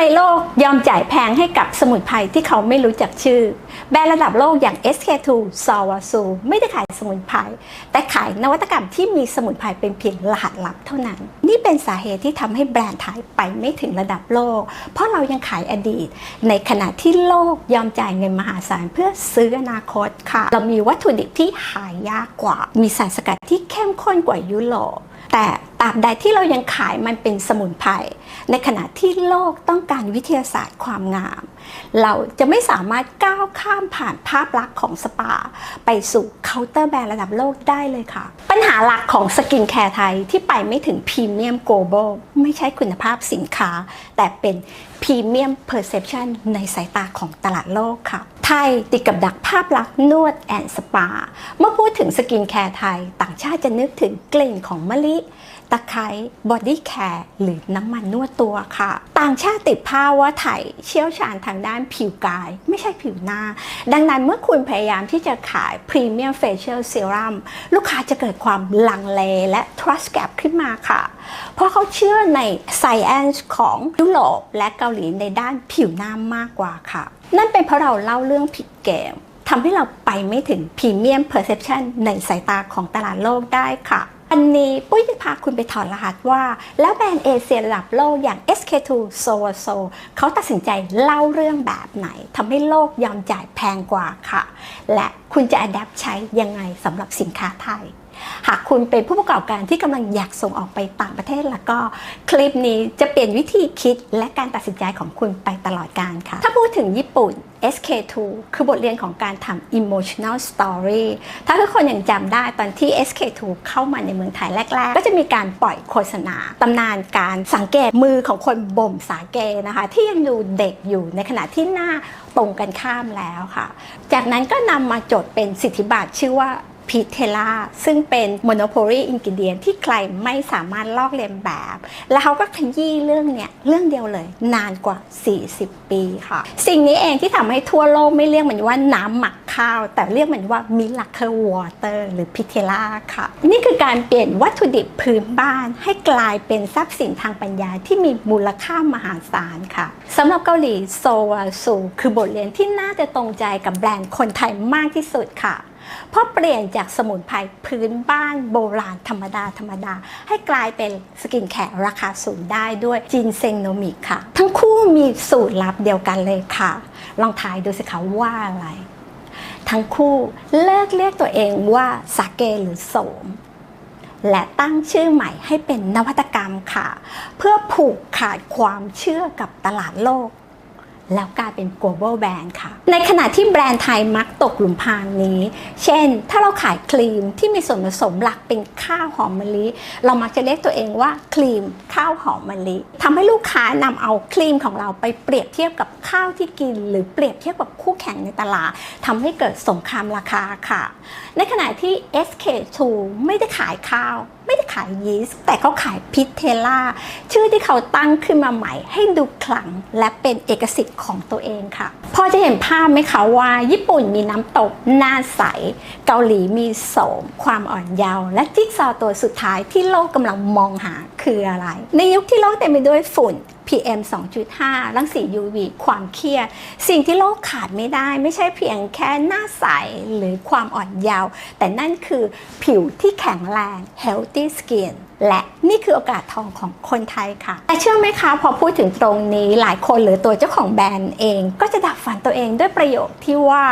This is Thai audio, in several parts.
ไมโลกยอมจ่ายแพงให้กับสมุนไพรที่เขาไม่รู้จักชื่อ แบรนด์ระดับโลกอย่าง SK2 s a w a s u ไม่ได้ขายสมุนไพรแต่ขายนวัตกรรมที่มีสมุนไพรเป็นเพียงรหัสลับเท่านั้น นี่เป็นสาเหตุที่ทำให้แบรนด์ไทยไปไม่ถึงระดับโลก เพราะเรายังขายอดีต ในขณะที่โลกยอมจ่ายเงินมหาศาลเพื่อซื้ออนาคตค่ะ เรามีวัตถุดิบที่หายากกว่า มีสารสกัดที่เข้มข้นกว่ายุโรป แต่ตราบใดที่เรายังขายมันเป็นสมุนไพรในขณะที่โลกต้องการวิทยาศาสตร์ความงาม เราจะไม่สามารถก้าวข้ามผ่านภาพลักษณ์ของสปา ไปสู่เคาน์เตอร์แบรนด์ระดับโลกได้เลยค่ะ ปัญหาหลักของสกินแคร์ไทยที่ไปไม่ถึงพรีเมียมโกลบอลไม่ใช่คุณภาพสินค้า แต่เป็น พรีเมียมเพอร์เซพชันในสายตาของตลาดโลกค่ะ ไทยติดกับดักภาพลักษณ์นวดแอนสปา เมื่อพูดถึงสกินแคร์ไทย ต่างชาติจะนึกถึงกลิ่นของมะลิ ตะไคร้บอดี้แคร์หรือน้ำมันนวดตัวค่ะ ต่างชาติติดภาพว่าไทยเชี่ยวชาญทางด้านผิวกาย ไม่ใช่ผิวหน้า ดังนั้นเมื่อคุณพยายามที่จะขายพรีเมียมเฟเชียลเซรั่มลูกค้าจะเกิดความลังเลและ trust gap ขึ้นมาค่ะ เพราะเขาเชื่อใน science ของยุโรปและเกาหลีในด้านผิวหน้ามากกว่าค่ะ นั่นเป็นเพราะเราเล่าเรื่องผิดเกมทำให้เราไปไม่ถึงพรีเมียมเพอร์เซพชันในสายตาของตลาดโลกได้ค่ะ อันนี้ปุ้ยจะพาคุณไปถอดรหัสว่า แล้วแบรนด์เอเชียระดับโลกอย่าง SK2 s o a s o เขาตัดสินใจเล่าเรื่องแบบไหนทำให้โลกยอมจ่ายแพงกว่าค่ะ และคุณจะอัดแอปใช้ยังไงสำหรับสินค้าไทย หากคุณเป็นผู้ประกอบการที่กำลังอยากส่งออกไปต่างประเทศ แล้วก็คลิปนี้จะเปลี่ยนวิธีคิดและการตัดสินใจของคุณไปตลอดการค่ะ ถ้าพูดถึงญี่ปุ่น SK2 คือบทเรียนของการทำ emotional story ถ้าทุกคนยังจำได้ตอนที่ SK2 เข้ามาในเมืองไทยแรก ๆ ก็จะมีการปล่อยโฆษณาตำนานการสังเกตมือของคนบ่มสาเกนะคะ ที่ยังดูเด็กอยู่ในขณะที่หน้าตรงกันข้ามแล้วค่ะ จากนั้นก็นำมาจดเป็นสิทธิบัตรชื่อว่า พิเทล่าซึ่งเป็น monopoly ingredient ที่ใครไม่สามารถลอกเลียนแบบ แล้วเขาก็ขยี้เรื่องเนี้ยเรื่องเดียวเลย นานกว่า 40 ปีค่ะ สิ่งนี้เองที่ทำให้ทั่วโลกไม่เรียกมันว่าน้ำหมักข้าว แต่เรียกมันว่า miracle water หรือพิเทล่าค่ะ นี่คือการเปลี่ยนวัตถุดิบพื้นบ้านให้กลายเป็นทรัพย์สินทางปัญญาที่มีมูลค่ามหาศาลค่ะสำหรับเกาหลีโซวาซูคือบทเรียนที่น่าจะตรงใจกับแบรนด์คนไทยมากที่สุดค่ะ เพราะเปลี่ยนจากสมุนไพรพื้นบ้านโบราณธรรมดาธรรมดา ให้กลายเป็นสกินแคร์ราคาสูงได้ด้วยจินเซงโนมิกค่ะ ทั้งคู่มีสูตรลับเดียวกันเลยค่ะ ลองทายดูสิคะว่าอะไร ทั้งคู่เลิกเรียกตัวเองว่าสาเกหรือโสมและตั้งชื่อใหม่ให้เป็นนวัตกรรมค่ะ เพื่อผูกขาดความเชื่อกับตลาดโลก แล้วกลายเป็น global brand ค่ะ ในขณะที่แบรนด์ไทยมักตกหลุมพรางนี้ เช่น ถ้าเราขายครีมที่มีส่วนผสมหลักเป็นข้าวหอมมะลิ เรามักจะเรียกตัวเองว่าครีมข้าวหอมมะลิทำให้ลูกค้านำเอาครีมของเราไปเปรียบเทียบกับข้าวที่กิน หรือเปรียบเทียบกับคู่แข่งในตลาดทำให้เกิดสงครามราคาค่ะ ในขณะที่ SK2 ไม่ได้ขายข้าว ไม่ได้ขายยีสต์แต่เขาขายพิเทล่าชื่อที่เขาตั้งขึ้นมาใหม่ให้ดูขลังและเป็นเอกสิทธิ์ของตัวเองค่ะ พอจะเห็นภาพไหมคะว่า ญี่ปุ่นมีน้ำตกหน้าใส เกาหลีมีโสม ความอ่อนเยาว์และจิ๊กซอตัวสุดท้ายที่โลกกำลังมองหาคืออะไร ในยุคที่โลกเต็มไปด้วยฝุ่น PM 2.5 รังสี UV ความเครียด สิ่งที่โลกขาดไม่ได้ ไม่ใช่เพียงแค่หน้าใสหรือความอ่อนเยาว์แต่นั่นคือผิวที่แข็งแรง healthy skin และนี่คือโอกาสทองของคนไทยค่ะ แต่เชื่อไหมคะ พอพูดถึงตรงนี้หลายคนหรือตัวเจ้าของแบรนด์เอง ก็จะดับฝันตัวเองด้วยประโยคที่ว่า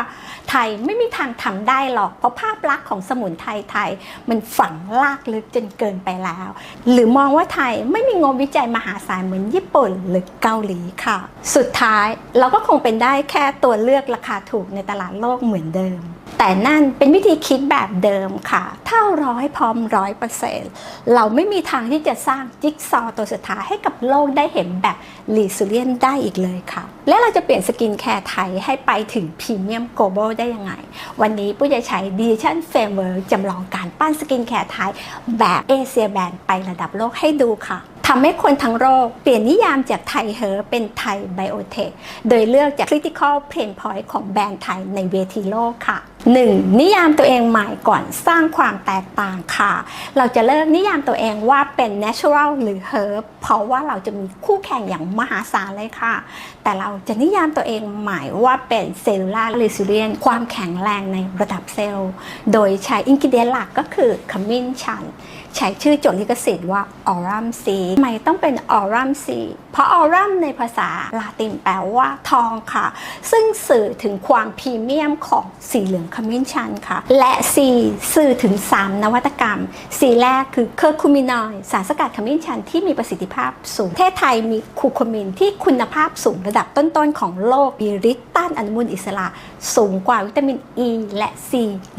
ไทยไม่มีทางทำได้หรอก เพราะภาพลักษณ์ของสมุนไพรไทย มันฝังลากลึกจนเกินไปแล้ว หรือมองว่าไทยไม่มีงบวิจัยมหาศาลเหมือนญี่ปุ่นหรือเกาหลีค่ะ สุดท้ายเราก็คงเป็นได้แค่ตัวเลือกราคาถูกในตลาดโลกเหมือนเดิม แต่นั่นเป็นวิธีคิดแบบเดิมค่ะถ้าร้อยพร้อมร้อยเปอร์เซ็นต์เราไม่มีทางที่จะสร้างจิ๊กซอว์ตัวสุดท้ายให้กับโลกได้เห็นแบบลีซูเลียนได้อีกเลยค่ะ และเราจะเปลี่ยนสกินแคร์ไทยให้ไปถึงพรีเมียมโกลบอลได้ยังไง วันนี้ปุ้ยจะใช้ดิชั่นเฟรมเวิร์จำลองการปั้นสกินแคร์ไทยแบบเอเชียแบรนด์ไประดับโลกให้ดูค่ะทำให้คนทั้งโลกเปลี่ยนนิยามจากไทยเฮอร์เป็นไทยไบโอเทค โดยเลือกจาก critical pain point ของแบรนด์ไทยในเวทีโลกค่ะ 1. นิยามตัวเองใหม่ก่อนสร้างความแตกต่างค่ะ เราจะเริ่มนิยามตัวเองว่าเป็น natural หรือ herb เพราะว่าเราจะมีคู่แข่งอย่างมหาศาลเลยค่ะ แต่เราจะนิยามตัวเองใหม่ว่าเป็น cellular resilient ความแข็งแรงในระดับเซลล์ โดยใช้อินกิเดียนหลักก็คือขมิ้นชัน ใช้ชื่อจดลิขสิทธิ์ว่าออรัมซีทำไมต้องเป็นออรัมซีเพราะออรัมในภาษาลาตินแปลว่าทองค่ะ ซึ่งสื่อถึงความพรีเมียมของสีเหลืองขมิ้นชันค่ะ และ C สื่อถึง 3 นวัตกรรม C แรกคือเคอร์คูมินอยด์สารสกัดขมิ้นชันที่มีประสิทธิภาพสูงประเทศไทยมีคูโคมินที่คุณภาพสูงระดับต้นๆของโลกมีฤทธิ์ต้านอนุมูลอิสระ สูงกว่าวิตามิน E และ C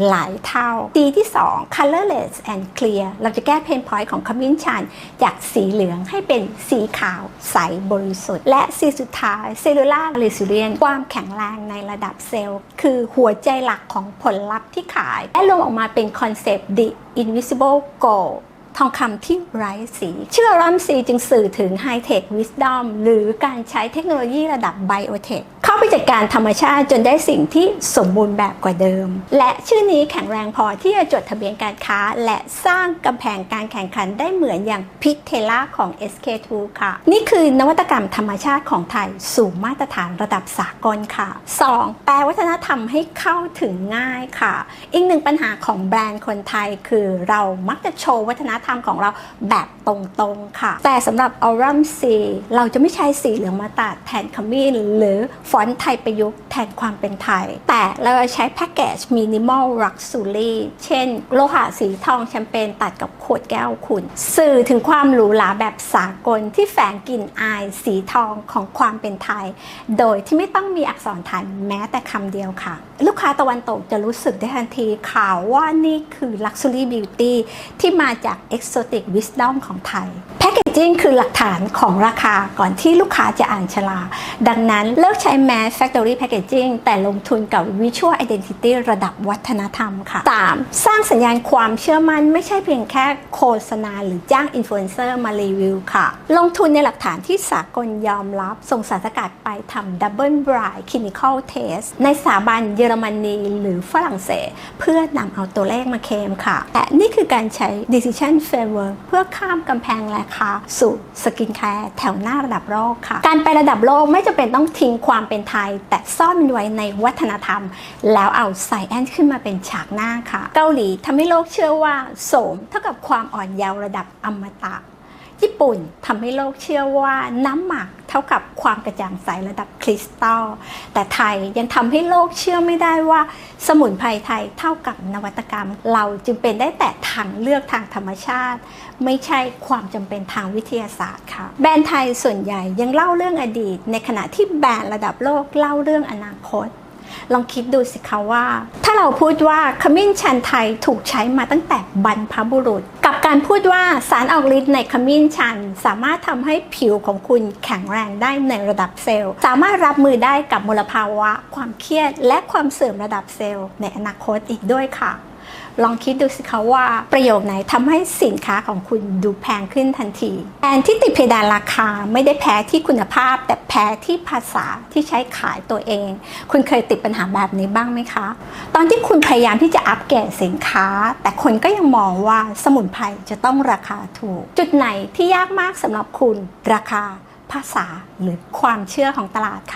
หลายเท่า D ที่ 2 colorless and clear เราจะแก้เพนพอยต์ของขมิ้นชัน จากสีเหลืองให้เป็นสีขาวใสบริสุทธิ์ และ C สุดท้าย cellular resilient ความแข็งแรงในระดับเซลล์ คือหัวใจหลักของผลลัพธ์ที่ขาย และรวมออกมาเป็นคอนเซปต์ the invisible gold ทองคำที่ไร้สี ชื่อรัมซีจึงสื่อถึง High Tech Wisdom หรือการใช้เทคโนโลยีระดับ Biotech เข้าไปจัดการธรรมชาติจนได้สิ่งที่สมบูรณ์แบบกว่าเดิม และชื่อนี้แข็งแรงพอที่จะจดทะเบียนการค้า และสร้างกำแพงการแข่งขันได้เหมือนอย่างพิกเทล่าของ SK2 ค่ะ นี่คือนวัตกรรมธรรมชาติของไทยสู่มาตรฐานระดับสากลค่ะ 2. แปลวัฒนธรรมให้เข้าถึงง่ายค่ะ อีกหนึ่งปัญหาของแบรนด์คนไทยคือเรามักจะโชว์วัฒนธรรมของเราแบบตรงๆค่ะ แต่สำหรับ Aurum C เราจะไม่ใช้สีเหลืองมาตัดแทนขมิ้นหรือฟอนต์ไทยประยุกต์แทนความเป็นไทย แต่เราจะใช้แพ็กเกจ Minimal Luxury เช่น โลหะสีทองแชมเปญตัดกับขวดแก้วขุ่นสื่อถึงความหรูหราแบบสากลที่แฝงกลิ่นอายสีทองของความเป็นไทย โดยที่ไม่ต้องมีอักษรไทยแม้แต่คำเดียวค่ะ ลูกค้าตะวันตกจะรู้สึกได้ทันทีข่าวว่านี่คือ Luxury Beauty ที่มาจาก Exotic Wisdom ของไทยแพคเกจ จิ้งคือหลักฐานของราคาก่อนที่ลูกค้าจะอ่านฉลากดังนั้นเลิกใช้ Mass Factory Packaging แต่ลงทุนกับ Visual Identity ระดับวัฒนธรรมค่ะ 3. สร้างสัญญาณความเชื่อมั่นไม่ใช่เพียงแค่โฆษณาหรือจ้างอินฟลูเอนเซอร์มารีวิวค่ะ ลงทุนในหลักฐานที่สากลยอมรับ ส่งสารสกัดไปทำ Double Blind Clinical Test ในสถาบันเยอรมนีหรือฝรั่งเศส เพื่อนำเอาตัวเลขมาเคลมค่ะและนี่คือการใช้ Decision Framework เพื่อข้ามกำแพงราคาสู่สกินแคร์แถวหน้าระดับโลกค่ะ การไประดับโลกไม่จำเป็นต้องทิ้งความเป็นไทย แต่ซ่อนมันไว้ในวัฒนธรรม แล้วเอาไซแอนขึ้นมาเป็นฉากหน้าค่ะ เกาหลีทำให้โลกเชื่อว่า โสมเท่ากับความอ่อนเยาว์ระดับอมตะ ญี่ปุ่นทำให้โลกเชื่อว่าน้ำหมักเท่ากับความกระจ่างใสระดับคริสตัล แต่ไทยยังทำให้โลกเชื่อไม่ได้ว่า สมุนไพรไทยเท่ากับนวัตกรรม เราจึงเป็นได้แต่ทางเลือกทางธรรมชาติ ไม่ใช่ความจำเป็นทางวิทยาศาสตร์ค่ะ แบรนด์ไทยส่วนใหญ่ยังเล่าเรื่องอดีต ในขณะที่แบรนด์ระดับโลกเล่าเรื่องอนาคตลองคิดดูสิคะว่า ถ้าเราพูดว่าขมิ้นชันไทยถูกใช้มาตั้งแต่บรรพบุรุษ กับ การพูดว่าสารออกฤทธิ์ในขมิ้นชัน สามารถทำให้ผิวของคุณแข็งแรงได้ในระดับเซลล์ สามารถรับมือได้กับมลภาวะ ความเครียด และความเสื่อมระดับเซลล์ในอนาคตอีกด้วยค่ะ ลองคิดดูสิคะว่าประโยคไหนทำให้สินค้าของคุณดูแพงขึ้นทันทีแอนที่ติดเพดานราคาไม่ได้แพ้ที่คุณภาพ แต่แพ้ที่ภาษาที่ใช้ขายตัวเอง คุณเคยติดปัญหาแบบนี้บ้างไหมคะ ตอนที่คุณพยายามที่จะอัปเกรดสินค้า แต่คนก็ยังมองว่าสมุนไพรจะต้องราคาถูก จุดไหนที่ยากมากสำหรับคุณราคา ภาษาหรือความเชื่อของตลาดค่ะ